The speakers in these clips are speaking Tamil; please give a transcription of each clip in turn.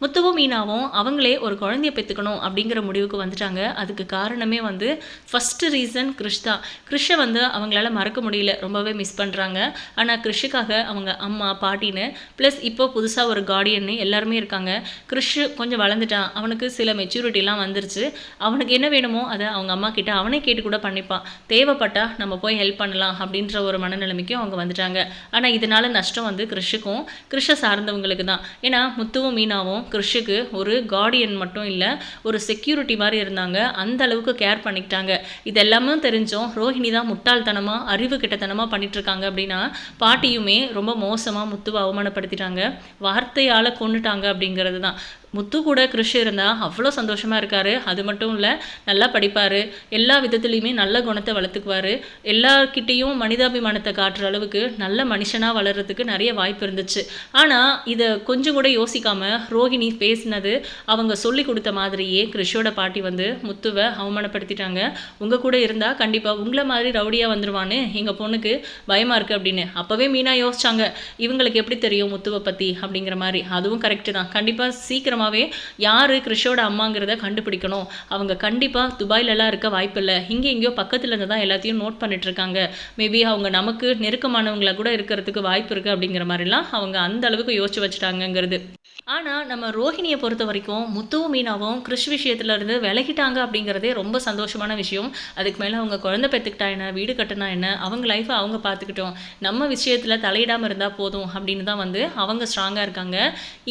முத்துவும் மீனாவும் அவங்களே ஒரு குழந்தைய பெற்றுக்கணும் அப்படிங்கிற முடிவுக்கு வந்துட்டாங்க. அதுக்கு காரணமே வந்து ஃபஸ்ட்டு ரீசன் கிறிஷ் தான் கிறிஷை வந்து அவங்களால மறக்க முடியல ரொம்பவே மிஸ் பண்ணுறாங்க ஆனால் கிறிஷுக்காக அவங்க அம்மா பாட்டின்னு ப்ளஸ் இப்போ புதுசாக ஒரு கார்டியன்னு எல்லாருமே இருக்காங்க. கிறிஷ் கொஞ்சம் வளர்ந்துட்டான். அவனுக்கு சில மெச்சூரிட்டிலாம் வந்துருச்சு. அவனுக்கு என்ன வேணுமோ அதை அவங்க அம்மா கிட்ட அவனே கேட்டு கூட பண்ணிப்பான். தேவைப்பட்டால் நம்ம போய் ஹெல்ப் பண்ணலாம் அப்படின்ற ஒரு மனநிலைமைக்கும் அவங்க வந்துட்டாங்க. ஆனால் இதனால் நஷ்டம் வந்து கிறிஷுக்கும் கிறிஷை சார்ந்தவங்களுக்கு தான் ஏன்னா முத்துவும் மீனாவும் கிறிஷுக்கு ஒரு கார்டியன் மட்டும் இல்லை ஒரு செக்யூரிட்டி மாதிரி இருந்தாங்க. அந்த அளவுக்கு கேர் பண்ணிக்கிட்டாங்க. இதெல்லாமே தெரிஞ்சோம் ரோஹிணி தான் முட்டாள்தனமாக அறிவு கிட்டத்தனமாக பண்ணிட்டு இருக்காங்க அப்படின்னா பாட்டியுமே ரொம்ப மோசமாக முத்துவை அவமானப்படுத்திட்டாங்க. வார்த்தையால் கொண்டுட்டாங்க அப்படிங்கிறது தான் முத்து கூட கிருஷ் இருந்தால் அவ்வளோ சந்தோஷமாக இருக்கார். அது மட்டும் இல்லை நல்லா படிப்பார். எல்லா விதத்துலேயுமே நல்ல குணத்தை வளர்த்துக்குவார். எல்லார்கிட்டேயும் மனிதாபிமானத்தை காட்டுற அளவுக்கு நல்ல மனுஷனாக வளர்கிறதுக்கு நிறைய வாய்ப்பு இருந்துச்சு. ஆனால் இதை கொஞ்சம் கூட யோசிக்காமல் ரோஹிணி பேசினது அவங்க சொல்லி கொடுத்த மாதிரியே கிருஷோட பாட்டி வந்து முத்துவை அவமானப்படுத்திட்டாங்க. உங்கள் கூட இருந்தால் கண்டிப்பாக உங்களை மாதிரி ரவுடியாக வந்துடுவான்னு எங்கள் பொண்ணுக்கு பயமாக இருக்குது அப்படின்னு. அப்போவே மீனா யோசிச்சாங்க. இவங்களுக்கு எப்படி தெரியும் முத்துவை பற்றி அப்படிங்கிற மாதிரி. அதுவும் கரெக்டு தான். கண்டிப்பாக சீக்கிரமாகவே யார் கிறிஷோட அம்மாங்கிறத கண்டுபிடிக்கணும். அவங்க கண்டிப்பாக துபாயிலலாம் இருக்க வாய்ப்பில்லை. இங்கே எங்கேயோ பக்கத்துல இருந்து தான் எல்லாத்தையும் நோட் பண்ணிட்டுருக்காங்க. மேபி அவங்க நமக்கு நெருக்கமானவங்களா கூட இருக்கிறதுக்கு வாய்ப்பு இருக்குது அப்படிங்கிற மாதிரிலாம் அவங்க அந்த அளவுக்கு யோசிச்சு வச்சுட்டாங்கங்கிறது. ஆனால் நம்ம ரோஹிணியை பொறுத்த வரைக்கும் முத்துவும் மீனாவும் கிறிஷ் விஷயத்துல இருந்து விலகிட்டாங்க அப்படிங்கிறதே ரொம்ப சந்தோஷமான விஷயம். அதுக்கு மேலே அவங்க குழந்தை பெற்றுக்கிட்டா என்ன வீடு கட்டினா என்ன அவங்க லைஃப்பை அவங்க பார்த்துக்கிட்டோம் நம்ம விஷயத்தில் தலையிடாமல் இருந்தால் போதும் அப்படின்னு தான் வந்து அவங்க ஸ்ட்ராங்காக இருக்காங்க.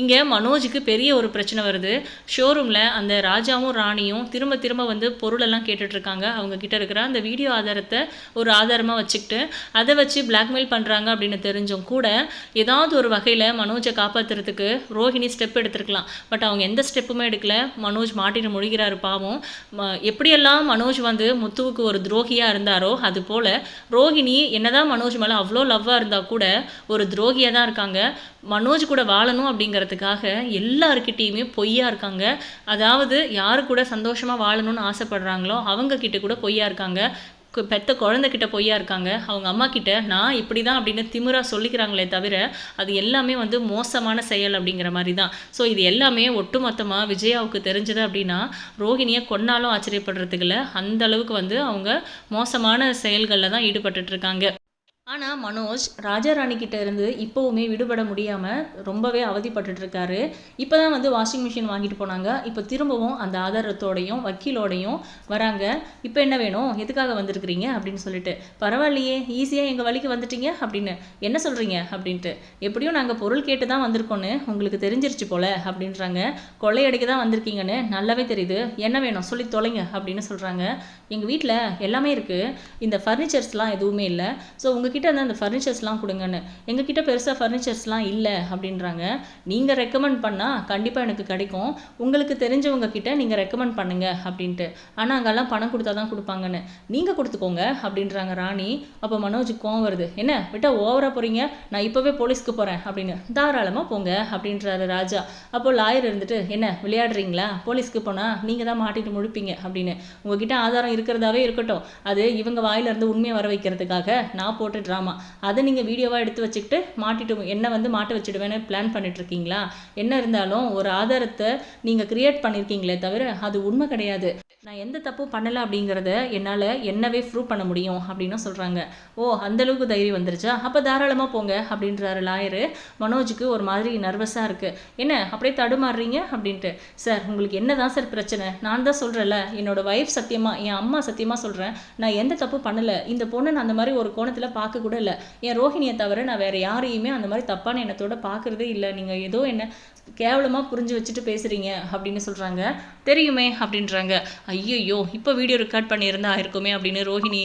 இங்கே மனோஜுக்கு பெரிய ஒரு பிரச்சனை வருது. ஷோரூமில் அந்த ராஜாவும் ராணியும் திரும்ப திரும்ப வந்து பொருளெல்லாம் கேட்டுட்ருக்காங்க. அவங்க கிட்ட இருக்கிற அந்த வீடியோ ஆதாரத்தை ஒரு ஆதாரமாக வச்சுக்கிட்டு அதை வச்சு பிளாக்மெயில் பண்ணுறாங்க அப்படின்னு தெரிஞ்சும் கூட ஏதாவது ஒரு வகையில் மனோஜை காப்பாற்றுறதுக்கு ரோஹிணி ஸ்டெப் எடுத்திருக்கலாம். பட் அவங்க எந்த ஸ்டெப்புமே எடுக்கல. மனோஜ் மாட்டின்னு முழுகிறாரு பாவம். ம- எப்படியெல்லாம் மனோஜ் வந்து முத்துவுக்கு ஒரு துரோகியாக இருந்தாரோ அது போல் ரோஹிணி என்னதான் மனோஜ் மேலே அவ்வளோ லவ்வாக இருந்தால் கூட ஒரு துரோகியாக தான் இருக்காங்க. மனோஜ் கூட வாழணும் அப்படிங்கிறதுக்காக எல்லாருக்கிட்டையும் பொய்யா இருக்காங்க. அதாவது யாரு கூட சந்தோஷமாக வாழணும்னு ஆசைப்படுறாங்களோ அவங்க கிட்ட கூட பொய்யா இருக்காங்க. பெத்த குழந்தைக்கிட்ட பொய்யா இருக்காங்க. அவங்க அம்மா கிட்ட நான் இப்படி தான் அப்படின்னு திமிரா சொல்லிக்கிறாங்களே தவிர அது எல்லாமே வந்து மோசமான செயல் அப்படிங்கிற மாதிரி தான் ஸோ இது எல்லாமே ஒட்டுமொத்தமாக விஜயாவுக்கு தெரிஞ்சது அப்படின்னா ரோஹிணியை கொன்னாலும் ஆச்சரியப்படுறதுக்குல அந்த அளவுக்கு வந்து அவங்க மோசமான செயல்களில் தான் ஈடுபட்டுட்ருக்காங்க ஆனால் மனோஜ் ராஜாராணி கிட்ட இருந்து இப்போவுமே விடுபட முடியாமல் ரொம்பவே அவதிப்பட்டுட்டு இப்போ தான் வந்து வாஷிங் மிஷின் வாங்கிட்டு போனாங்க. இப்போ திரும்பவும் அந்த ஆதாரத்தோடையும் வக்கீலோடையும் வராங்க. இப்போ என்ன வேணும்? எதுக்காக வந்திருக்கிறீங்க? அப்படின்னு சொல்லிட்டு பரவாயில்லையே ஈஸியாக எங்கள் வழிக்கு வந்துட்டீங்க? அப்படின்னு என்ன சொல்கிறீங்க அப்படின்ட்டு எப்படியும் நாங்கள் பொருள் கேட்டு தான் வந்திருக்கோன்னு உங்களுக்கு தெரிஞ்சிருச்சு போல அப்படின்றாங்க. கொள்ளையடிக்க தான் வந்திருக்கீங்கன்னு நல்லாவே தெரியுது. என்ன வேணும்? சொல்லி தொலைங்க அப்படின்னு சொல்கிறாங்க எங்கள் வீட்டில் எல்லாமே இருக்குது இந்த ஃபர்னிச்சர்ஸ்லாம் எதுவுமே இல்லை. ஸோ உங்ககிட்ட வந்து அந்த ஃபர்னிச்சர்ஸ்லாம் கொடுங்கன்னு. எங்ககிட்ட பெருசாக ஃபர்னிச்சர்ஸ்லாம் இல்லை அப்படின்றாங்க. நீங்கள் ரெக்கமெண்ட் பண்ணால் கண்டிப்பாக எனக்கு கிடைக்கும். உங்களுக்கு தெரிஞ்சவங்க கிட்ட நீங்கள் ரெக்கமெண்ட் பண்ணுங்க அப்படின்ட்டு. ஆனால் அங்கெல்லாம் பணம் கொடுத்தா தான் கொடுப்பாங்கன்னு. நீங்கள் கொடுத்துக்கோங்க அப்படின்றாங்க ராணி. அப்போ மனோஜுக்கு கோவம் வருது. என்ன விட்டா ஓவராக போகிறீங்க நான் இப்போவே போலீஸ்க்கு போகிறேன் அப்படின்னு. தாராளமாக போங்க அப்படின்றாரு ராஜா. அப்போ லாயர் இருந்துட்டு என்ன விளையாடுறீங்களா? போலீஸ்க்கு போனால் நீங்கள் தான் மாட்டிட்டு முழிப்பீங்க அப்படின்னு. உங்ககிட்ட ஆதாரம் இருக்கிறதாவே இருக்கட்டும். அது இவங்க வாயிலிருந்து உண்மையை வர வைக்கிறதுக்காக நான் போட்ட ட்ராமா அதை நீங்கள் வீடியோவாக எடுத்து வச்சுக்கிட்டு மாட்டிட்டு என்ன வந்து மாட்ட வச்சுடுவேன்னு பிளான் பண்ணிட்டு இருக்கீங்களா என்ன இருந்தாலும் ஒரு ஆதாரத்தை நீங்கள் கிரியேட் பண்ணியிருக்கீங்களே தவிர அது உண்மை கிடையாது. நான் எந்த தப்பும் பண்ணலை அப்படிங்கிறத என்னால் என்னவே ப்ரூவ் பண்ண முடியும் அப்படின்னு சொல்கிறாங்க ஓ அந்த அளவுக்கு தைரியம் வந்துருச்சா? அப்போ தாராளமாக போங்க அப்படின்றாரு லாயரு மனோஜுக்கு ஒரு மாதிரி நர்வஸாக இருக்குது என்ன அப்படியே தடுமாறுறீங்க? அப்படின்ட்டு. சார் உங்களுக்கு என்ன தான் சார் பிரச்சனை? நான் தான் சொல்கிறேன்ல என்னோட ஒய்ஃப் சத்தியமாக என் அம்மா சத்தியமாக சொல்கிறேன் நான் எந்த தப்பு பண்ணலை. இந்த பொண்ணு நான் அந்த மாதிரி ஒரு கோணத்தில் பார்க்க கூட இல்லை. என் ரோஹிணியை தவிர நான் வேறு யாரையுமே அந்த மாதிரி தப்பான எண்ணத்தோட பார்க்குறதே இல்லை. நீங்கள் ஏதோ என்ன கேவலமாக புரிஞ்சு வச்சுட்டு பேசுகிறீங்க அப்படின்னு சொல்கிறாங்க தெரியுமே அப்படின்றாங்க. ஐயோ இப்போ வீடியோ ரெக்கார்ட் பண்ணியிருந்தா இருக்குமே அப்படின்னு ரோஹிணி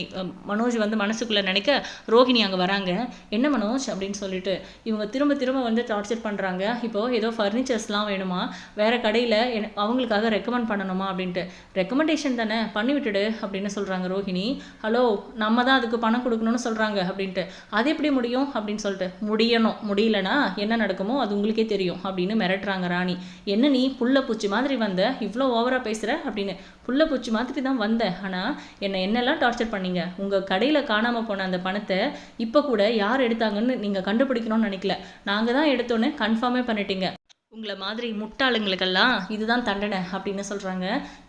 மனோஜ் வந்து மனசுக்குள்ளே நினைக்க ரோஹிணி அங்கே வராங்க. என்ன மனோஜ் அப்படின்னு சொல்லிட்டு இவங்க திரும்ப திரும்ப வந்து டார்ச்சர் பண்ணுறாங்க இப்போது ஏதோ ஃபர்னிச்சர்ஸ்லாம் வேணுமா? வேறு கடையில் அவங்களுக்காக ரெக்கமெண்ட் பண்ணணுமா அப்படின்ட்டு. ரெக்கமெண்டேஷன் தானே? பண்ணி விட்டுடு அப்படின்னு சொல்கிறாங்க ரோஹிணி. ஹலோ நம்ம தான் அதுக்கு பணம் கொடுக்கணும்னு சொல்கிறாங்க அப்படின்ட்டு. அது எப்படி முடியும் அப்படின்னு சொல்லிட்டு முடியணும். முடியலனா என்ன நடக்குமோ அது உங்களுக்கே தெரியும் அப்படின்னு மிரட்டுறாங்க ராணி. என்ன நீ புள்ள பூச்சி மாதிரி வந்த? இவ்வளோ ஓவராக பேசுகிற அப்படின்னு. புள்ள பூச்சி மாதிரி தான் வந்தேன் ஆனால் என்னை என்னெல்லாம் டார்ச்சர் பண்ணீங்க? உங்கள் கடையில் காணாமல் போன அந்த பணத்தை இப்போ கூட யார் எடுத்தாங்கன்னு நீங்கள் கண்டுபிடிக்கணும்னு நினைக்கல. நாங்கள் தான் எடுத்தோன்னு கன்ஃபார்மே பண்ணிட்டீங்க. உங்களை மாதிரி முட்டாளுங்களுக்கெல்லாம் இதுதான் தண்டனை அப்படின்னு சொல்கிறாங்க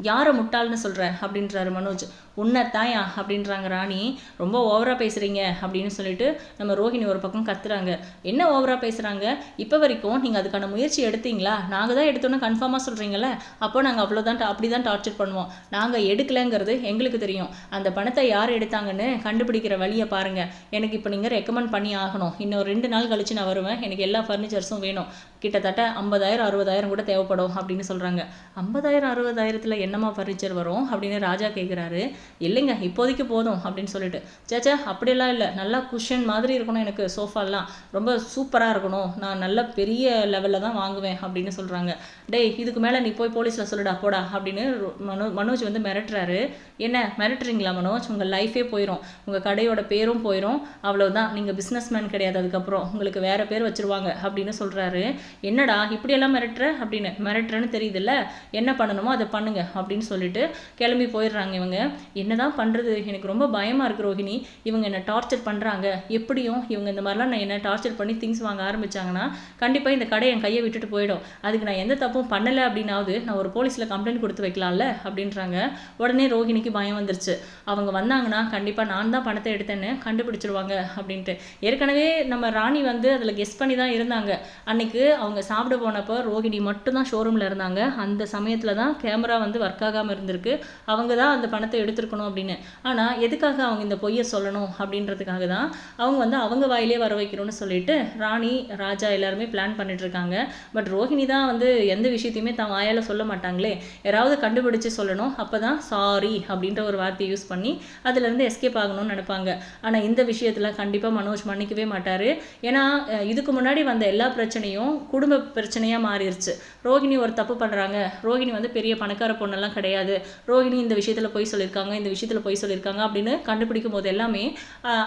யாரை முட்டாள்னு சொல்கிற அப்படின்றாரு மனோஜ். உன்னை தாயா? அப்படின்றாங்க ராணி. ரொம்ப ஓவராக பேசுகிறீங்க அப்படின்னு சொல்லிட்டு நம்ம ரோஹிணி ஒரு பக்கம் கத்துறாங்க. என்ன ஓவராக பேசுகிறாங்க இப்போ வரைக்கும் நீங்கள் அதுக்கான முயற்சி எடுத்தீங்களா? நாங்கள் தான் எடுத்தோன்னு கன்ஃபார்மாக சொல்கிறீங்களே அப்போ நாங்கள் அவ்வளோதான் அப்படி தான் டார்ச்சர் பண்ணுவோம். நாங்கள் எடுக்கலைங்கிறது எங்களுக்கு தெரியும். அந்த பணத்தை யார் எடுத்தாங்கன்னு கண்டுபிடிக்கிற வழியை பாருங்கள் எனக்கு இப்போ நீங்கள் ரெக்கமெண்ட் பண்ணி ஆகணும். இன்னும் ரெண்டு நாள் கழிச்சு நான் வருவேன். எனக்கு எல்லா ஃபர்னிச்சர்ஸும் வேணும். கிட்டத்தட்ட ஐம்பது ஐம்பதாயிரம் அறுபதாயிரம் கூட தேவைப்படும் அப்படின்னு சொல்கிறாங்க ஐம்பதாயிரம் அறுபதாயிரத்தில் என்னம்மா ஃபர்னிச்சர் வரும் அப்படின்னு ராஜா கேட்குறாரு இல்லைங்க இப்போதைக்கு போதும் அப்படின்னு சொல்லிட்டு. சேச்சா அப்படியெல்லாம் இல்லை. நல்லா குஷன் மாதிரி இருக்கணும் எனக்கு சோஃபாலாம் ரொம்ப சூப்பராக இருக்கணும். நான் நல்ல பெரிய லெவலில் தான் வாங்குவேன் அப்படின்னு சொல்கிறாங்க டேய் இதுக்கு மேலே நீ போய் போலீஸில் சொல்லுடா போடா அப்படின்னு மனோ மனோஜ் வந்து மிரட்டுறாரு. என்ன மிரட்டுறீங்களா மனோஜ்? உங்கள் லைஃபே போயிடும் உங்கள் கடையோட பேரும் போயிடும் அவ்வளோதான் நீங்கள் பிஸ்னஸ் மேன் கிடையாது அதுக்கப்புறம். உங்களுக்கு வேறு பேர் வச்சிருவாங்க அப்படின்னு சொல்கிறாரு என்னடா இப்படியெல்லாம் மிரட்டுற? அப்படின்னு. மிரட்டுறேன்னு தெரியுதுல்ல? என்ன பண்ணணுமோ அதை பண்ணுங்க அப்படின்னு சொல்லிட்டு கிளம்பி போயிடுறாங்க இவங்க. என்னதான் பண்ணுறது எனக்கு ரொம்ப பயமாக இருக்கு ரோஹிணி. இவங்க என்ன டார்ச்சர் பண்ணுறாங்க எப்படியும் இவங்க இந்த மாதிரிலாம் நான் என்ன டார்ச்சர் பண்ணி திங்ஸ் வாங்க ஆரம்பிச்சாங்கன்னா கண்டிப்பாக இந்த கடை என் கையை விட்டுட்டு போயிடும். அதுக்கு நான் எந்த தப்பும் பண்ணலை அப்படின்னாவது நான் ஒரு போலீஸில் கம்ப்ளைண்ட் கொடுத்து வைக்கலாம்ல? அப்படின்றாங்க. உடனே ரோஹிணிக்கு பயம் வந்துருச்சு. அவங்க வந்தாங்கன்னா கண்டிப்பாக நான் தான் பணத்தை எடுத்தேன்னு கண்டுபிடிச்சிருவாங்க அப்படின்ட்டு. ஏற்கனவே நம்ம ராணி வந்து அதில் கெஸ் பண்ணி தான் இருந்தாங்க. அன்னைக்கு அவங்க சாப்பிட போனப்போ ரோகிணி மட்டும்தான் ஷோரூமில் இருந்தாங்க. அந்த சமயத்தில் தான் கேமரா வந்து ஒர்க் ஆகாமல் இருந்திருக்கு. அவங்க தான் அந்த பணத்தை எடுத்திருக்கணும் அப்படின்னு. ஆனால் எதுக்காக அவங்க இந்த பொய்யை சொல்லணும் அப்படின்றதுக்காக தான் அவங்க வந்து அவங்க வாயிலே வர வைக்கணும்னு சொல்லிட்டு ராணி ராஜா எல்லாருமே பிளான் பண்ணிட்டு இருக்காங்க. பட் ரோஹிணி தான் வந்து எந்த விஷயத்தையுமே தான் வாயால் சொல்ல மாட்டாங்களே. யாராவது கண்டுபிடிச்சு சொல்லணும். அப்போ தான் சாரி அப்படின்ற ஒரு வார்த்தையை யூஸ் பண்ணி அதுலேருந்து எஸ்கேப் ஆகணும்னு நினைப்பாங்க. ஆனால் இந்த விஷயத்தில் கண்டிப்பாக மனோஜ் மன்னிக்கவே மாட்டார். ஏன்னா இதுக்கு முன்னாடி வந்த எல்லா பிரச்சனையும் குடும்ப பிரச்சனை பிரச்சனையாக மாறிடுச்சு ரோகிணி ஒரு தப்பு பண்ணுறாங்க ரோகிணி வந்து பெரிய பணக்கார பொண்ணெல்லாம் கிடையாது. ரோகிணி இந்த விஷயத்தில் போய் சொல்லியிருக்காங்க இந்த விஷயத்தில் போய் சொல்லியிருக்காங்க அப்படின்னு கண்டுபிடிக்கும் போது எல்லாமே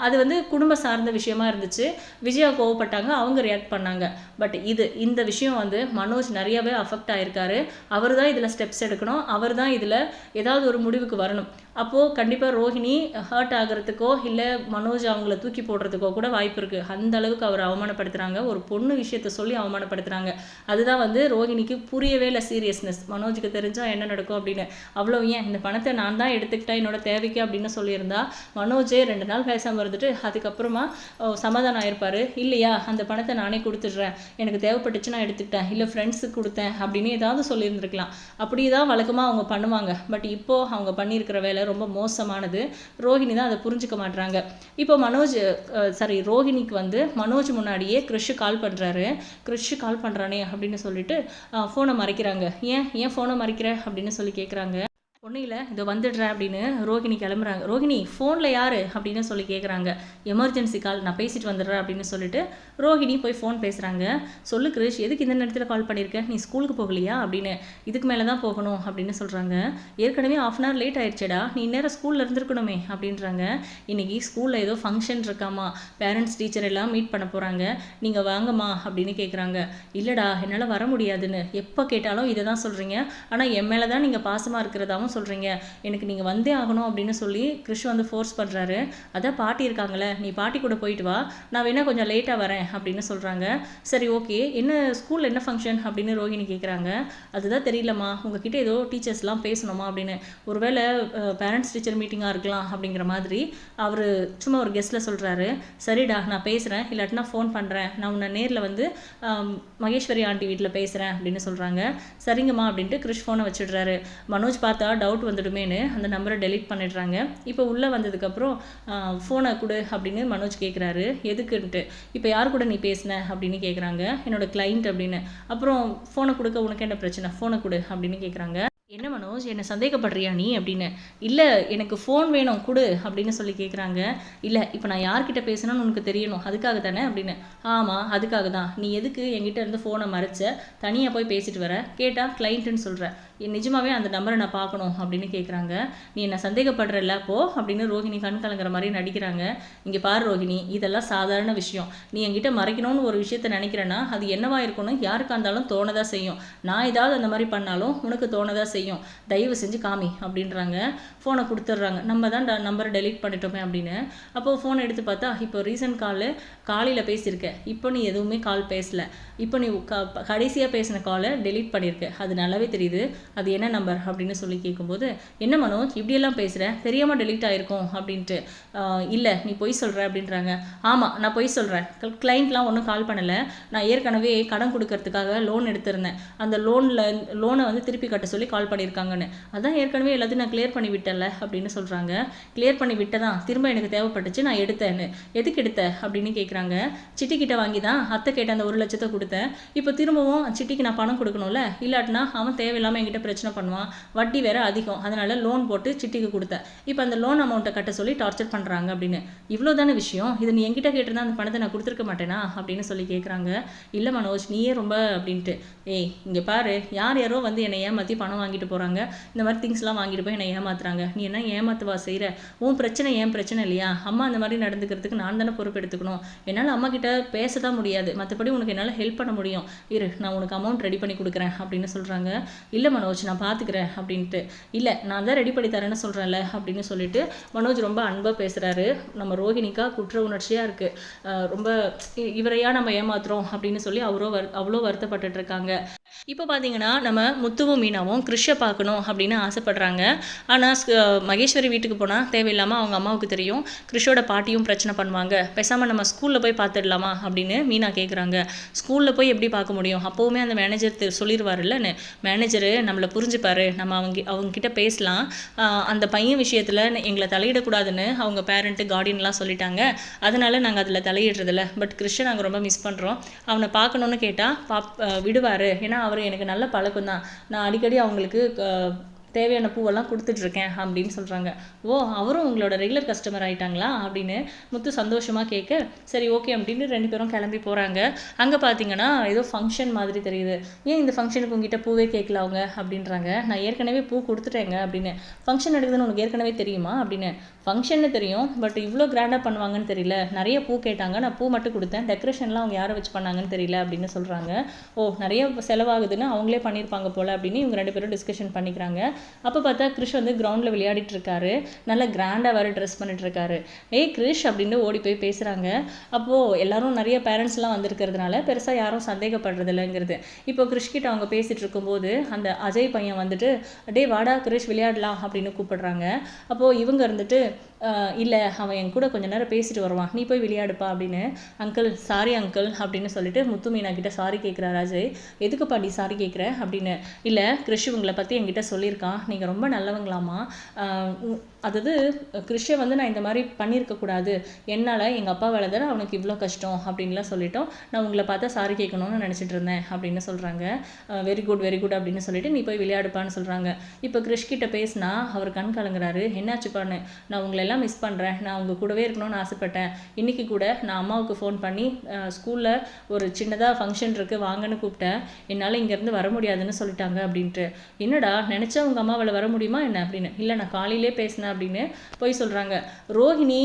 அது வந்து குடும்ப சார்ந்த விஷயமா இருந்துச்சு. விஜயா கோவப்பட்டாங்க அவங்க ரியாக்ட் பண்ணாங்க. பட் இது இந்த விஷயம் வந்து மனோஜ் நிறையவே அஃபெக்ட் ஆயிருக்காரு. அவர் தான் இதில் ஸ்டெப்ஸ் எடுக்கணும். அவர் தான் இதில் ஏதாவது ஒரு முடிவுக்கு வரணும். அப்போது கண்டிப்பாக ரோஹிணி ஹர்ட் ஆகிறதுக்கோ இல்லை மனோஜ் அவங்கள தூக்கி போடுறதுக்கோ கூட வாய்ப்பு இருக்குது அந்த அளவுக்கு அவர் அவமானப்படுத்துகிறாங்க ஒரு பொண்ணு விஷயத்த சொல்லி அவமானப்படுத்துகிறாங்க அதுதான் வந்து ரோஹிணிக்கு புரியவே இல்லை சீரியஸ்னஸ் மனோஜுக்கு தெரிஞ்சால் என்ன நடக்கும் அப்படின்னு. அவ்வளோ ஏன்? இந்த பணத்தை நான் தான் எடுத்துக்கிட்டேன் என்னோட தேவைக்கு அப்படின்னு சொல்லியிருந்தா மனோஜே ரெண்டு நாள் பேசாமல் இருந்துட்டு அதுக்கப்புறமா சமாதானம் ஆயிருப்பார். இல்லையா? அந்த பணத்தை நானே கொடுத்துட்றேன். எனக்கு தேவைப்பட்டுச்சு நான் எடுத்துக்கிட்டேன். இல்லை ஃப்ரெண்ட்ஸுக்கு கொடுத்தேன் அப்படின்னு ஏதாவது சொல்லியிருந்திருக்கலாம். அப்படி தான் வழக்கமாக அவங்க பண்ணுவாங்க. பட் இப்போது அவங்க பண்ணியிருக்கிற வேலை ரொம்ப மோசமானது. ரோஹிணி தான் அதை புரிஞ்சுக்க மாட்றாங்க. இப்போ மனோஜ் சாரி ரோஹிணிக்கு வந்து மனோஜ் முன்னாடியே கிறிஷு கால் பண்ணுறாரு கிறிஷு கால் பண்ணுறானே அப்படின்னு சொல்லிட்டு ஃபோனை மறைக்கிறாங்க. ஏன் ஏன் ஃபோனை மறைக்கிற? அப்படின்னு சொல்லி கேட்குறாங்க ஒன்றும் இல்லை இதோ வந்துடுறேன் அப்படின்னு ரோகிணி கிளம்புறாங்க. ரோகிணி ஃபோனில் யார்? அப்படின்னு சொல்லி கேட்குறாங்க எமர்ஜென்சி கால் நான் பேசிட்டு வந்துடுறேன் அப்படின்னு சொல்லிட்டு ரோகிணி போய் ஃபோன் பேசுகிறாங்க சொல்லு கிரிஷ் எதுக்கு இந்த நேரத்தில் கால் பண்ணியிருக்கேன் நீ ஸ்கூலுக்கு போகலையா அப்படின்னு. இதுக்கு மேலே தான் போகணும் அப்படின்னு சொல்கிறாங்க ஏற்கனவே ஆஃப் அன் ஹவர் லேட் ஆயிடுச்சேடா. நீ நேரம் ஸ்கூலில் இருந்திருக்கணுமே அப்படின்றாங்க. இன்றைக்கி ஸ்கூலில் ஏதோ ஃபங்க்ஷன் இருக்காமா? பேரண்ட்ஸ் டீச்சர் எல்லாம் மீட் பண்ண போகிறாங்க நீங்கள் வாங்கம்மா அப்படின்னு கேட்குறாங்க இல்லைடா என்னால் வர முடியாதுன்னு. எப்போ கேட்டாலும் இதை தான் சொல்கிறீங்க ஆனால் என் மேலே தான் நீங்கள் பாசமாக இருக்கிறதாவும் சொல்கிறீங்க எனக்கு நீங்கள் வந்தே ஆகணும் அப்படின்னு சொல்லி கிறிஷ் வந்து ஃபோர்ஸ் பண்ணுறாரு அதான் பாட்டி இருக்காங்களே நீ பாட்டி கூட போயிட்டு வா. நான் வேணா கொஞ்சம் லேட்டாக வரேன் அப்படின்னு சொல்கிறாங்க சரி ஓகே என்ன ஸ்கூலில் என்ன ஃபங்க்ஷன் அப்படின்னு ரோஹிணி கேட்குறாங்க அதுதான் தெரியலம்மா. உங்ககிட்ட ஏதோ டீச்சர்ஸ்லாம் பேசணுமா அப்படின்னு. ஒருவேளை பேரண்ட்ஸ் டீச்சர் மீட்டிங்காக இருக்கலாம் அப்படிங்கிற மாதிரி அவர் சும்மா ஒரு கெஸ்ட்டில் சொல்கிறாரு சரிடா நான் பேசுகிறேன் இல்லாட்டினா ஃபோன் பண்ணுறேன் நான் உன்னை நேரில் வந்து மகேஸ்வரி ஆண்டி வீட்டில் பேசுகிறேன் அப்படின்னு சொல்கிறாங்க சரிங்கம்மா அப்படின்ட்டு கிறிஷ் ஃபோனை வச்சிடுறாரு. மனோஜ் பார்த்தா டவுட் வந்துடுமேன்னு அந்த நம்பரை டெலீட் பண்ணிடுறாங்க. இப்போ உள்ளே வந்ததுக்கப்புறம் ஃபோனை கொடு அப்படின்னு மனோஜ் கேட்குறாரு எதுக்குன்ட்டு? இப்போ யார் கூட நீ பேசின? அப்படின்னு கேட்குறாங்க என்னோட கிளைண்ட் அப்படின்னு. அப்புறம் ஃபோனை கொடுக்க உனக்கு என்ன பிரச்சனை? ஃபோனை கொடு அப்படின்னு கேட்குறாங்க என்ன மனோஜ் என்ன சந்தேகப்படுறியா நீ அப்படின்னு? இல்லை எனக்கு ஃபோன் வேணும் கொடு அப்படின்னு சொல்லி கேட்குறாங்க இல்லை இப்போ நான் யார்கிட்ட பேசணும்னு உனக்கு தெரியணும். அதுக்காக தானே அப்படின்னு. ஆமாம் அதுக்காக தான். நீ எதுக்கு என்கிட்ட இருந்து ஃபோனை மறைச்ச? தனியாக போய் பேசிட்டு வர. கேட்டால் கிளைண்ட்டுன்னு சொல்கிற நிஜமாவே அந்த நம்பரை நான் பார்க்கணும் அப்படின்னு கேட்குறாங்க நீ என்ன சந்தேகப்படுறல்ல போ அப்படின்னு ரோஹிணி கண் கலங்குற மாதிரி நடிக்கிறாங்க. இங்கே பாரு ரோஹிணி இதெல்லாம் சாதாரண விஷயம். நீ என்கிட்ட மறைக்கணும்னு ஒரு விஷயத்த நினைக்கிறேன்னா அது என்னவா இருக்கும்னு யாருக்கா இருந்தாலும் தோணதாக செய்யும். நான் ஏதாவது அந்த மாதிரி பண்ணாலும் உனக்கு தோணதாக செய்யும். தயவு செஞ்சு காமி அப்படின்றாங்க. ஃபோனை கொடுத்துட்றாங்க. நம்ம தான் நம்பரை டெலீட் பண்ணிட்டோமே அப்படின்னு. அப்போது ஃபோன் எடுத்து பார்த்தா இப்போ ரீசன்ட் காலு காலையில் பேசியிருக்க. இப்போ நீ எதுவுமே கால் பேசல. இப்போ நீ க கடைசியாக பேசின காலை டெலீட் பண்ணியிருக்க அது நல்லாவே தெரியுது. அது என்ன நம்பர் அப்படின்னு சொல்லி கேட்கும்போது என்ன மனோஜ் இப்படியெல்லாம் பேசுகிற தெரியாமல் டெலீட் ஆகிருக்கும் அப்படின்ட்டு. இல்லை நீ பொய் சொல்கிற அப்படின்றாங்க. ஆமாம் நான் பொய் சொல்கிறேன் கிளைண்ட்லாம் ஒன்றும் கால் பண்ணலை. நான் ஏற்கனவே கடன் கொடுக்கறதுக்காக லோன் எடுத்திருந்தேன். அந்த லோனில் லோனை வந்து திருப்பி கட்ட சொல்லி கால் பண்ணியிருக்காங்கன்னு. அதான் ஏற்கனவே எல்லாத்தையும் நான் கிளியர் பண்ணி விட்டல அப்படின்னு சொல்கிறாங்க கிளியர் பண்ணி விட்டதான் திரும்ப எனக்கு தேவைப்பட்டுச்சு நான் எடுத்தேன்னு. எதுக்கு எடுத்த? அப்படின்னு கேட்குறாங்க சிட்டி கிட்ட வாங்கி தான் அத்தை கேட்ட அந்த ஒரு லட்சத்தை கொடுத்து கொடுத்தேன். இப்போ திரும்பவும் சிட்டிக்கு நான் பணம் கொடுக்கணும்ல? இல்லாட்டினா அவன் தேவையில்லாமல் என்கிட்ட பிரச்சனை பண்ணுவான். வட்டி வேற அதிகம். அதனால லோன் போட்டு சிட்டிக்கு கொடுத்தேன். இப்போ அந்த லோன் அமௌண்ட்டை கட்ட சொல்லி டார்ச்சர் பண்ணுறாங்க அப்படின்னு. இவ்வளோ தானே விஷயம். இது நீ என்கிட்ட கேட்டிருந்தா அந்த பணத்தை நான் கொடுத்துருக்க மாட்டேனா? அப்படின்னு சொல்லி கேட்குறாங்க இல்லை மனோஜ் நீயே ரொம்ப அப்படின்ட்டு. ஏய் இங்கே பாரு. யார் யாரோ வந்து என்னை ஏமாற்றி பணம் வாங்கிட்டு போகிறாங்க இந்த மாதிரி திங்ஸ்லாம் வாங்கிட்டு போய் என்னை ஏமாத்துறாங்க. நீ என்ன ஏமாத்துவா செய்கிற உன் பிரச்சனை ஏன் பிரச்சனை இல்லையா? அம்மா அந்த மாதிரி நடந்துக்கிறதுக்கு நான் தானே பொறுப்பு எடுத்துக்கணும் என்னால் அம்மா கிட்ட பேச தான் முடியாது. மற்றபடி உனக்கு என்னால் ஹெல்ப் பண்ண முடியும். இரு நான் உனக்கு அமௌண்ட் ரெடி பண்ணி கொடுக்குறேன் அப்படின்னு சொல்கிறாங்க இல்லை மனோஜ் நான் பார்த்துக்கிறேன் அப்படின்ட்டு. இல்லை நான் தான் ரெடி பண்ணி தரேன்னு சொல்கிறேன்ல அப்படின்னு சொல்லிட்டு மனோஜ் ரொம்ப அன்பாக பேசுகிறாரு நம்ம ரோஹிணிக்கா குற்ற உணர்ச்சியாக இருக்குது ரொம்ப இவரையாக நம்ம ஏமாத்துறோம் அப்படின்னு சொல்லி அவரோ வர் அவ்வளோ வருத்தப்பட்டுட்டு இருக்காங்க. இப்போ பார்த்தீங்கன்னா நம்ம முத்துவும் மீனாவும் கிறிஷை பார்க்கணும் அப்படின்னு ஆசைப்படுறாங்க. ஆனால் மகேஸ்வரி வீட்டுக்கு போனால் தேவையில்லாமல் அவங்க அம்மாவுக்கு தெரியும். கிறிஷோட பாட்டியும் பிரச்சனை பண்ணுவாங்க. பேசாமல் நம்ம ஸ்கூலில் போய் பார்த்துடலாமா அப்படின்னு மீனா கேட்குறாங்க ஸ்கூலில் போய் எப்படி பார்க்க முடியும்? அப்போவுமே அந்த மேனேஜர் தெ- சொல்லிடுவாருல்லன்னு மேனேஜரு நம்மளை புரிஞ்சுப்பாரு. நம்ம அவங்க அவங்க கிட்ட பேசலாம். அந்த பையன் விஷயத்தில் எங்களை தலையிடக்கூடாதுன்னு அவங்க பேரண்ட்டு கார்டியன்லாம் சொல்லிட்டாங்க. அதனால் நாங்கள் அதில் தலையிடுறதில்ல. பட் கிறிஸ்டன் நாங்கள் ரொம்ப மிஸ் பண்ணுறோம் அவனை பார்க்கணுன்னு கேட்டால் பாப் விடுவார். ஏன்னா அவர் எனக்கு நல்ல பழக்கம் தான் நான் அடிக்கடி அவங்களுக்கு தேவையான பூவெல்லாம் கொடுத்துட்ருக்கேன் அப்படின்னு சொல்கிறாங்க ஓ அவரும் உங்களோட ரெகுலர் கஸ்டமர் ஆகிட்டாங்களா அப்படின்னு முத்து சந்தோஷமாக கேட்க சரி ஓகே அப்படின்னு ரெண்டு பேரும் கிளம்பி போகிறாங்க அங்கே பார்த்தீங்கன்னா ஏதோ ஃபங்க்ஷன் மாதிரி தெரியுது. ஏன் இந்த ஃபங்க்ஷனுக்கு உங்ககிட்ட பூவே கேட்கல அவங்க? அப்படின்றாங்க. நான் ஏற்கனவே பூ கொடுத்துட்டேங்க அப்படின்னு. ஃபங்க்ஷன் நடக்குதுன்னு உனக்கு ஏற்கனவே தெரியுமா? அப்படின்னு. ஃபங்க்ஷன்னு தெரியும் பட் இவ்வளோ கிராண்டாக பண்ணுவாங்கன்னு தெரியல. நிறைய பூ கேட்டாங்க. நான் பூ மட்டும் கொடுத்தேன். டெக்கரேஷன்லாம் அவங்க யாரை வச்சு பண்ணாங்கன்னு தெரியல அப்படின்னு சொல்கிறாங்க ஓ நிறைய செலவாகுதுன்னு அவங்களே பண்ணியிருப்பாங்க போல் அப்படின்னு இவங்க ரெண்டு பேரும் டிஸ்கஷன் பண்ணிக்கிறாங்க. அப்போ பார்த்தா கிரிஷ் வந்து கிரவுண்டில் விளையாடிட்டு இருக்காரு நல்லா கிராண்டாக வேறு ட்ரெஸ் பண்ணிட்டு இருக்காரு ஏய் கிருஷ் அப்படின்னு ஓடி போய் பேசுகிறாங்க அப்போது எல்லாரும் நிறைய பேரண்ட்ஸ்லாம் வந்திருக்கிறதுனால பெருசாக யாரும் சந்தேகப்படுறது இல்லைங்கிறது இப்போ கிருஷ் கிட்ட அவங்க பேசிகிட்டு இருக்கும்போது அந்த அஜய் பையன் வந்துட்டு டேய் வாடா கிருஷ் விளையாடலாம் அப்படின்னு கூப்பிடுறாங்க. அப்போது இவங்க இருந்துட்டு இல்லை அவன் என் கூட கொஞ்ச நேரம் பேசிட்டு வருவான். நீ போய் விளையாடுப்பா அப்படின்னு அங்கிள் சாரி அங்கிள் அப்படின்னு சொல்லிட்டு முத்து மீனா கிட்ட சாரி கேட்குறா ராஜே. எதுக்குப்பா நீ சாரி கேட்குற அப்படின்னு இல்லை கிறிஷ் உங்களை பற்றி என்கிட்ட சொல்லியிருக்கான். நீங்கள் ரொம்ப நல்லவங்களாமா உ- அதாவது கிறிஷை வந்து நான் இந்த மாதிரி பண்ணியிருக்கக்கூடாது என்னால் எங்கள் அப்பா வேலை தானே அவனுக்கு இவ்வளோ கஷ்டம் அப்படின்லாம் சொல்லிட்டோம். நான் உங்களை பார்த்தா சாரி கேட்கணும்னு நினச்சிட்டு இருந்தேன் அப்படின்னு சொல்கிறாங்க வெரி குட் வெரி குட் அப்படின்னு சொல்லிட்டு நீ போய் விளையாடுப்பான்னு சொல்கிறாங்க இப்போ கிறிஷ் கிட்ட பேசினா அவர் கண் கலங்குறாரு. என்னாச்சுப்பான்னு? நான் உங்களை எல்லாம் மிஸ் பண்ணுறேன் நான் அவங்க கூடவே இருக்கணும்னு ஆசைப்பட்டேன். இன்னைக்கு கூட நான் அம்மாவுக்கு ஃபோன் பண்ணி ஸ்கூலில் ஒரு சின்னதாக ஃபங்க்ஷன் இருக்குது வாங்கன்னு கூப்பிட்டேன். என்னால் இங்கேருந்து வர முடியாதுன்னு சொல்லிட்டாங்க அப்படின்ட்டு. என்னடா நினச்சா உங்கள் அம்மாவால் வர முடியுமா என்ன அப்படின்னு? இல்லை நான் காலையிலே பேசினேன் அப்படின்னு போய் சொல்கிறாங்க ரோஹிணி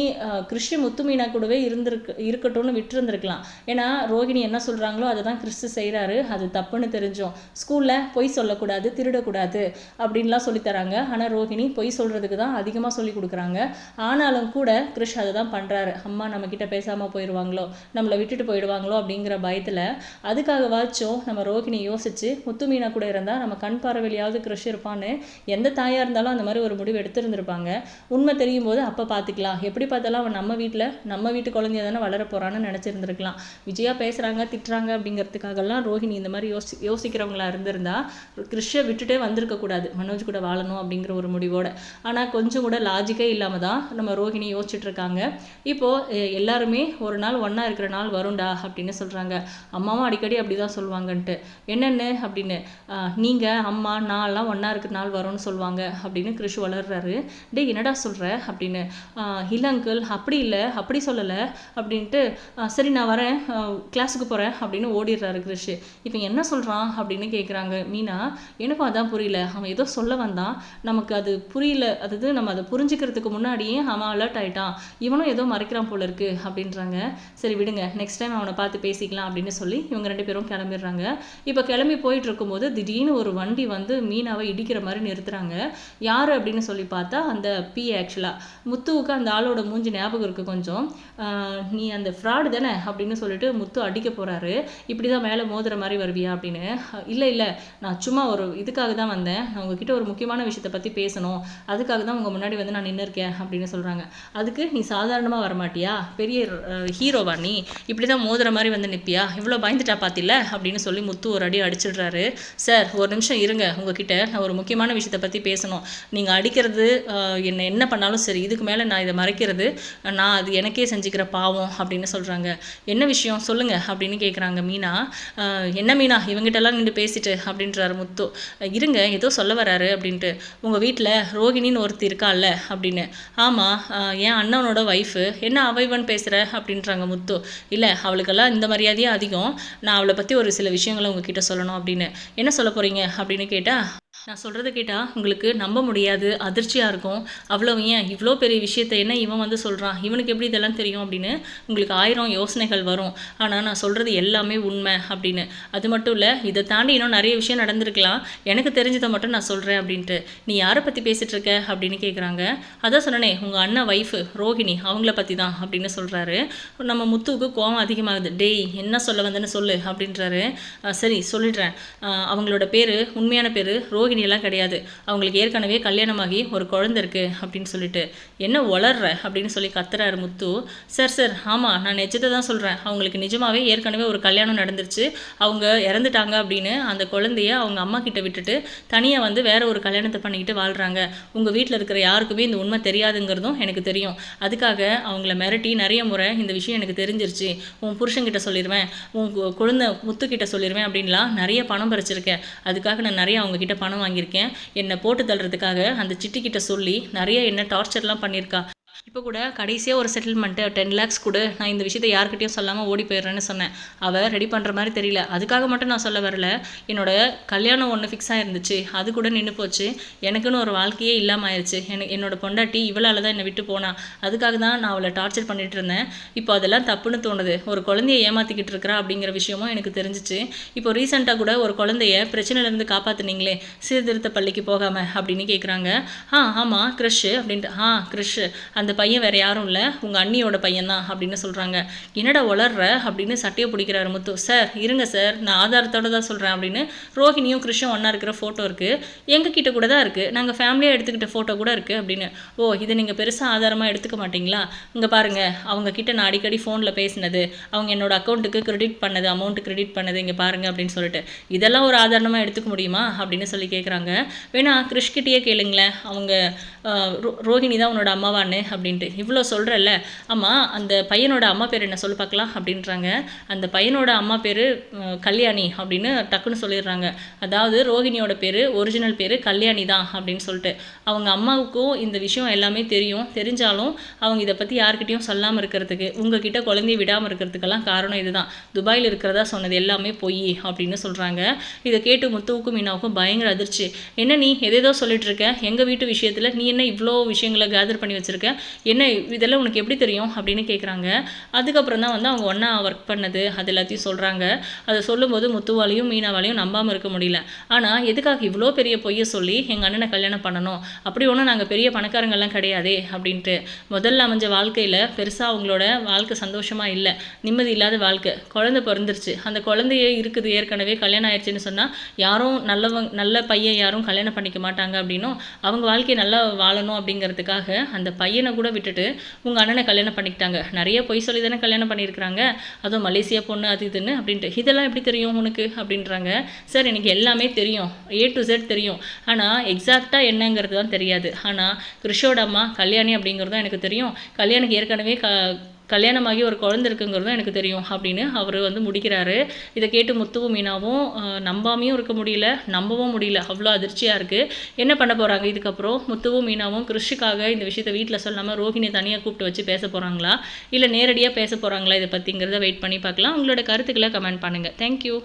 கிறிஸ்டி முத்துமீனா கூடவே இருந்திருக்கு இருக்கட்டும்னு விட்டுருந்துருக்கலாம். ஏன்னா ரோஹிணி என்ன சொல்கிறாங்களோ அதை தான் கிறிஸ்து செய்கிறாரு அது தப்புன்னு தெரிஞ்சோம். ஸ்கூலில் பொய் சொல்லக்கூடாது திருடக்கூடாது அப்படின்லாம் சொல்லித் தராங்க. ஆனால் ரோஹிணி பொய் சொல்கிறதுக்கு தான் அதிகமாக சொல்லி கொடுக்குறாங்க. ஆனாலும் கூட கிருஷ் அதை தான் பண்ணுறாரு அம்மா நம்மக்கிட்ட பேசாமல் போயிடுவாங்களோ நம்மளை விட்டுட்டு போயிடுவாங்களோ அப்படிங்கிற பயத்தில் அதுக்காகவாச்சும் நம்ம ரோஹிணி யோசிச்சு முத்துமீனா கூட இருந்தால் நம்ம கண் பார்வையிலையாவது கிருஷ் இருப்பான்னு எந்த தாயாக இருந்தாலும் அந்த மாதிரி ஒரு முடிவு எடுத்திருந்திருப்பாங்க. உண்மை தெரியும் போது அப்போ பார்த்துக்கலாம் எப்படி பார்த்தாலும் அவன் நம்ம வீட்டில் நம்ம வீட்டு குழந்தைய தானே வளர போகிறான்னு நினச்சிருந்துருக்கலாம். விஜயா பேசுகிறாங்க திட்டுறாங்க அப்படிங்கிறதுக்காகலாம் ரோஹிணி இந்த மாதிரி யோசி யோசிக்கிறவங்களா இருந்திருந்தா கிறிஷை விட்டுட்டே வந்திருக்கக்கூடாது மனோஜ் கூட வாழணும் அப்படிங்கிற ஒரு முடிவோட. ஆனால் கொஞ்சம் கூட லாஜிக்கே இல்லாமல் தான் நம்ம ரோஹிணி யோசிச்சுட்டு இருக்காங்க இப்போது எல்லாருமே ஒரு நாள் ஒன்றா இருக்கிற நாள் வரும்டா அப்படின்னு சொல்கிறாங்க அம்மாவும் அடிக்கடி அப்படி தான் சொல்லுவாங்கன்ட்டு. என்னென்னு? அப்படின்னு நீங்கள் அம்மா நான்லாம் ஒன்றா இருக்கிற நாள் வரும்னு சொல்லுவாங்க அப்படின்னு கிருஷ் வளர்றாரு. டே என்னடா சொல்கிற அப்படின்னு இல்லை அங்கிள் அப்படி இல்லை அப்படி சொல்லலை அப்படின்ட்டு சரி நான் வரேன். கிளாஸுக்கு போகிறேன் அப்படின்னு ஓடிடுறாரு கிருஷ். இப்போ என்ன சொல்கிறான் அப்படின்னு கேட்குறாங்க மீனா. எனக்கும் அதான் புரியல. அவன் ஏதோ சொல்ல வந்தான். நமக்கு அது புரியல. அதாவது நம்ம அதை புரிஞ்சுக்கிறதுக்கு முன்னாடியே அவன் அலர்ட் ஆகிட்டான் இவனும் ஏதோ மறைக்கிறான் போல இருக்கு அப்படின்றாங்க. சரி விடுங்க. நெக்ஸ்ட் டைம் அவனை பார்த்து பேசிக்கலாம் அப்படின்னு சொல்லி இவங்க ரெண்டு பேரும் கிளம்பிடுறாங்க. இப்போ கிளம்பி போயிட்டு இருக்கும்போது திடீர்னு ஒரு வண்டி வந்து மீனாவை இடிக்கிற மாதிரி நிறுத்துறாங்க. யார் அப்படின்னு சொல்லி பார்த்தா அந்த பி ஆக்சுவலாக முத்துவுக்கு அந்த ஆளோட மூஞ்சி ஞாபகம் இருக்குது கொஞ்சம். நீ அந்த ஃப்ராடு தானே? அப்படின்னு சொல்லிட்டு முத்து அடிக்க போகிறாரு இப்படி தான் மேலே மோதுற மாதிரி வருவியா? அப்படின்னு. இல்லை இல்லை. நான் சும்மா ஒரு இதுக்காக தான் வந்தேன். நான் உங்ககிட்ட ஒரு முக்கியமான விஷயத்தை பற்றி பேசணும். அதுக்காக தான் உங்கள் முன்னாடி வந்து நான் நின்று இருக்கேன் அப்படின்னு சொல்கிறாங்க அதுக்கு நீ சாதாரணமாக வரமாட்டியா? பெரிய ஹீரோவா நீ. இப்படி தான் மோதுற மாதிரி வந்து நிற்பியா இவ்வளோ பயந்துட்டா பார்த்தில்ல அப்படின்னு சொல்லி முத்து ஒரு அடி அடிச்சிடுறாரு. சார் ஒரு நிமிஷம் இருங்க. உங்ககிட்ட நான் ஒரு முக்கியமான விஷயத்தை பற்றி பேசணும். நீங்கள் அடிக்கிறது என்ன என்ன பண்ணாலும் சரி இதுக்கு மேலே நான் இதை மறைக்கிறது நான் அது எனக்கே செஞ்சுக்கிற பாவம் அப்படின்னு சொல்கிறாங்க என்ன விஷயம்? சொல்லுங்கள் அப்படின்னு கேட்குறாங்க மீனா. என்ன மீனா? இவங்கிட்டலாம் நின்று பேசிட்டு அப்படின்றாரு முத்து. இருங்க ஏதோ சொல்ல வராரு அப்படின்ட்டு. உங்கள் வீட்டில் ரோகிணின்னு ஒருத்தி இருக்கால்ல அப்படின்னு. ஆமாம் என் அண்ணனோட ஒய்ஃபு என்ன அவைவன் பேசுகிற அப்படின்றாங்க முத்து. இல்லை அவளுக்கெல்லாம் இந்த மரியாதையே அதிகம். நான் அவளை பற்றி ஒரு சில விஷயங்களை உங்ககிட்ட சொல்லணும் அப்படின்னு. என்ன சொல்ல போகிறீங்க அப்படின்னு கேட்டால் நான் சொல்கிறத கேட்டால் உங்களுக்கு நம்ப முடியாது அதிர்ச்சியாக இருக்கும். அவ்வளோ ஏன்? இவ்வளோ பெரிய விஷயத்தை என்ன இவன் வந்து சொல்கிறான் இவனுக்கு எப்படி இதெல்லாம் தெரியும் அப்படின்னு உங்களுக்கு ஆயிரம் யோசனைகள் வரும். ஆனால் நான் சொல்கிறது எல்லாமே உண்மை அப்படின்னு. அது மட்டும் இல்லை இதை தாண்டி இன்னும் நிறைய விஷயம் நடந்திருக்கலாம். எனக்கு தெரிஞ்சதை மட்டும் நான் சொல்கிறேன் அப்படின்ட்டு. நீ யாரை பற்றி பேசிகிட்டு இருக்க அப்படின்னு கேட்குறாங்க அதான் சொன்னனே உங்கள் அண்ணன் ஒய்ஃபு ரோஹிணி அவங்கள பற்றி தான் அப்படின்னு சொல்கிறாரு நம்ம முத்துவுக்கு கோவம் அதிகமாகுது. டேய் என்ன சொல்ல வந்தேன்னு சொல்லு அப்படின்றாரு. சரி சொல்லிடுறேன். அவங்களோட பேர் உண்மையான பேர் ரோஹிணி ரோகிணியெல்லாம் கிடையாது. அவங்களுக்கு ஏற்கனவே கல்யாணமாகி ஒரு குழந்தை இருக்குது அப்படின்னு சொல்லிட்டு என்ன வளர்ற அப்படின்னு சொல்லி கத்துறாரு முத்து. சார் சார் ஆமாம் நான் நிஜத்தை தான் சொல்கிறேன் அவங்களுக்கு நிஜமாகவே ஏற்கனவே ஒரு கல்யாணம் நடந்துருச்சு. அவங்க இறந்துட்டாங்க அப்படின்னு அந்த குழந்தைய அவங்க அம்மா கிட்ட விட்டுட்டு தனியாக வந்து வேற ஒரு கல்யாணத்தை பண்ணிக்கிட்டு வாழ்கிறாங்க உங்கள் வீட்டில் இருக்கிற யாருக்குமே இந்த உண்மை தெரியாதுங்கிறதும் எனக்கு தெரியும். அதுக்காக அவங்கள மிரட்டி நிறைய முறை இந்த விஷயம் எனக்கு தெரிஞ்சிருச்சு. உன் புருஷன்கிட்ட சொல்லிடுவேன் உன் குழந்தை முத்துக்கிட்ட சொல்லிடுவேன் அப்படின்லாம் நிறைய பணம் பறிச்சிருக்கேன். அதுக்காக நான் நிறைய அவங்கக்கிட்ட பணம் வாங்கியிருக்கேன். என்னை போட்டு தள்ளுறதுக்காக அந்த சிட்டிக்கிட்ட சொல்லி நிறைய என்ன டார்ச்சர்லாம் பண்ணியிருக்கா. இப்போ கூட கடைசியாக ஒரு செட்டில்மெண்ட்டு டென் லேக்ஸ் கொடு. நான் இந்த விஷயத்தை யார்கிட்டையும் சொல்லாமல் ஓடி போயிடுறேன்னு சொன்னேன். அவள் ரெடி பண்ணுற மாதிரி தெரியல. அதுக்காக மட்டும் நான் சொல்ல வரல. என்னோட கல்யாணம் ஒன்று ஃபிக்ஸ் ஆகிருந்துச்சு அது கூட நின்று போச்சு. எனக்குன்னு ஒரு வாழ்க்கையே இல்லாமல் ஆயிடுச்சு எனக்கு என்னோட பொண்டாட்டி இவளால் தான் என்னை விட்டு போனா. அதுக்காக தான் நான் அவளை டார்ச்சர் பண்ணிட்டு இருந்தேன். இப்போ அதெல்லாம் தப்புன்னு தோணுது. ஒரு குழந்தைய ஏமாற்றிக்கிட்டு இருக்கிறா அப்படிங்கிற விஷயமும் எனக்கு தெரிஞ்சிச்சு. இப்போ ரீசெண்டாக கூட ஒரு குழந்தைய பிரச்சனையிலேருந்து காப்பாற்றுனீங்களே சீர்திருத்த பள்ளிக்கு போகாமல் அப்படின்னு கேட்குறாங்க ஆ ஆமாம் க்ரிஷ் அப்படின்ட்டு ஆ க்ரிஷ் அந்த பையன் வேறு யாரும் இல்லை. உங்கள் அண்ணியோட பையன் தான் அப்படின்னு சொல்கிறாங்க என்னடா வளர்ற அப்படின்னு சட்டையை பிடிக்கிறாரு முத்து. சார் இருங்க சார். நான் ஆதாரத்தோடு தான் சொல்கிறேன் அப்படின்னு ரோஹிணியும் கிருஷ்ணும் ஒன்றா இருக்கிற ஃபோட்டோ இருக்குது எங்கள் கிட்ட கூட தான் இருக்குது நாங்கள் ஃபேமிலியாக எடுத்துக்கிட்ட ஃபோட்டோ கூட இருக்குது அப்படின்னு. ஓ இதை நீங்கள் பெருசாக ஆதாரமாக எடுத்துக்க மாட்டிங்களா? இங்கே பாருங்கள் அவங்க கிட்ட நான் அடிக்கடி ஃபோனில் பேசினது. அவங்க என்னோட அக்கௌண்ட்டுக்கு கிரெடிட் பண்ணது அமௌண்ட் கிரெடிட் பண்ணது. இங்கே பாருங்கள் அப்படின்னு சொல்லிட்டு. இதெல்லாம் ஒரு ஆதாரமாக எடுத்துக்க முடியுமா? அப்படின்னு சொல்லி கேட்குறாங்க வேணா கிருஷ்கிட்டேயே கேளுங்களேன். அவங்க ரோஹிணி தான் உன்னோட அம்மாவான்னு அப்படின்ட்டு. இவ்வளோ சொல்கிறல்ல ஆமாம் அந்த பையனோட அம்மா பேர் என்ன சொல்லி பார்க்கலாம் அப்படின்றாங்க. அந்த பையனோட அம்மா பேர் கல்யாணி அப்படின்னு டக்குன்னு சொல்லிடுறாங்க. அதாவது ரோஹிணியோட பேர் ஒரிஜினல் பேர் கல்யாணி தான் அப்படின்னு சொல்லிட்டு. அவங்க அம்மாவுக்கும் இந்த விஷயம் எல்லாமே தெரியும். தெரிஞ்சாலும் அவங்க இதை பற்றி யார்கிட்டையும் சொல்லாமல் இருக்கிறதுக்கு உங்ககிட்ட குழந்தைய விடாமல் இருக்கிறதுக்கெல்லாம் காரணம் இதுதான். துபாயில் இருக்கிறதா சொன்னது எல்லாமே பொய் அப்படின்னு சொல்கிறாங்க இதை கேட்டு முத்துவுக்கும் மீனாவுக்கும் பயங்கர அதிர்ச்சி. என்ன நீ எதேதோ சொல்லிட்டு இருக்க? எங்கள் வீட்டு விஷயத்தில் நீ என்ன இவ்வளோ விஷயங்களை கேதர் பண்ணி வச்சுருக்க? என்ன இதெல்லாம் உனக்கு எப்படி தெரியும் அப்படின்னு கேட்குறாங்க அதுக்கப்புறம் தான் வந்து அவங்க ஒன்றா ஒர்க் பண்ணது அது எல்லாத்தையும் சொல்கிறாங்க அதை சொல்லும்போது முத்துவாலையும் மீனாவாலையும் நம்பாமல் இருக்க முடியல. ஆனால் எதுக்காக இவ்வளோ பெரிய பொய்யை சொல்லி எங்கள் அண்ணனை கல்யாணம் பண்ணணும்? அப்படி ஒன்றும் நாங்கள் பெரிய பணக்காரங்கள்லாம் கிடையாதே அப்படின்ட்டு. முதல்ல அமைஞ்ச வாழ்க்கையில் பெருசாக அவங்களோட வாழ்க்கை சந்தோஷமாக இல்லை. நிம்மதி இல்லாத வாழ்க்கை. குழந்தை பிறந்துருச்சு. அந்த குழந்தையே இருக்குது ஏற்கனவே கல்யாணம் ஆயிடுச்சுன்னு சொன்னால் யாரும் நல்லவங்க நல்ல பையன் யாரும் கல்யாணம் பண்ணிக்க மாட்டாங்க அப்படின்னும் அவங்க வாழ்க்கையை நல்லா வாழணும் அப்படிங்கிறதுக்காக அந்த பையனை கூட விட்டுட்டு உங்கள் அண்ணனை கல்யாணம் பண்ணிக்கிட்டாங்க. நிறைய பொய் சொல்லி தானே கல்யாணம் பண்ணியிருக்கிறாங்க. அதுவும் மலேசியா பொண்ணு அது இதுன்னு அப்படின்ட்டு. இதெல்லாம் எப்படி தெரியும் உனக்கு? அப்படின்றாங்க. சார் எனக்கு எல்லாமே தெரியும். ஏ டு Z தெரியும். ஆனால் எக்ஸாக்டாக என்னங்கிறது தான் தெரியாது. ஆனால் கிருஷோட அம்மா கல்யாணி அப்படிங்கிறதும் எனக்கு தெரியும். கல்யாணிக்கு ஏற்கனவே க கல்யாணமாகி ஒரு குழந்தை இருக்குங்கிறதும் எனக்கு தெரியும் அப்படின்னு அவர் வந்து முடிக்கிறாரு. இதை கேட்டு முத்துவும் மீனாவும் நம்பாமையும் இருக்க முடியல நம்பவும் முடியல அவ்வளோ அதிர்ச்சியாக இருக்குது என்ன பண்ண போகிறாங்க இதுக்கப்புறம்? முத்துவும் மீனாவும் கிருஷிக்காக இந்த விஷயத்த வீட்டில் சொல்லாமல் ரோஹிணி தனியாக கூப்பிட்டு வச்சு பேச போகிறாங்களா இல்லை நேரடியாக பேச போகிறாங்களா இதை பற்றிங்கிறத வெயிட் பண்ணி பார்க்கலாம். உங்களோட கருத்துக்களை கமெண்ட் பண்ணுங்கள் தேங்க்யூ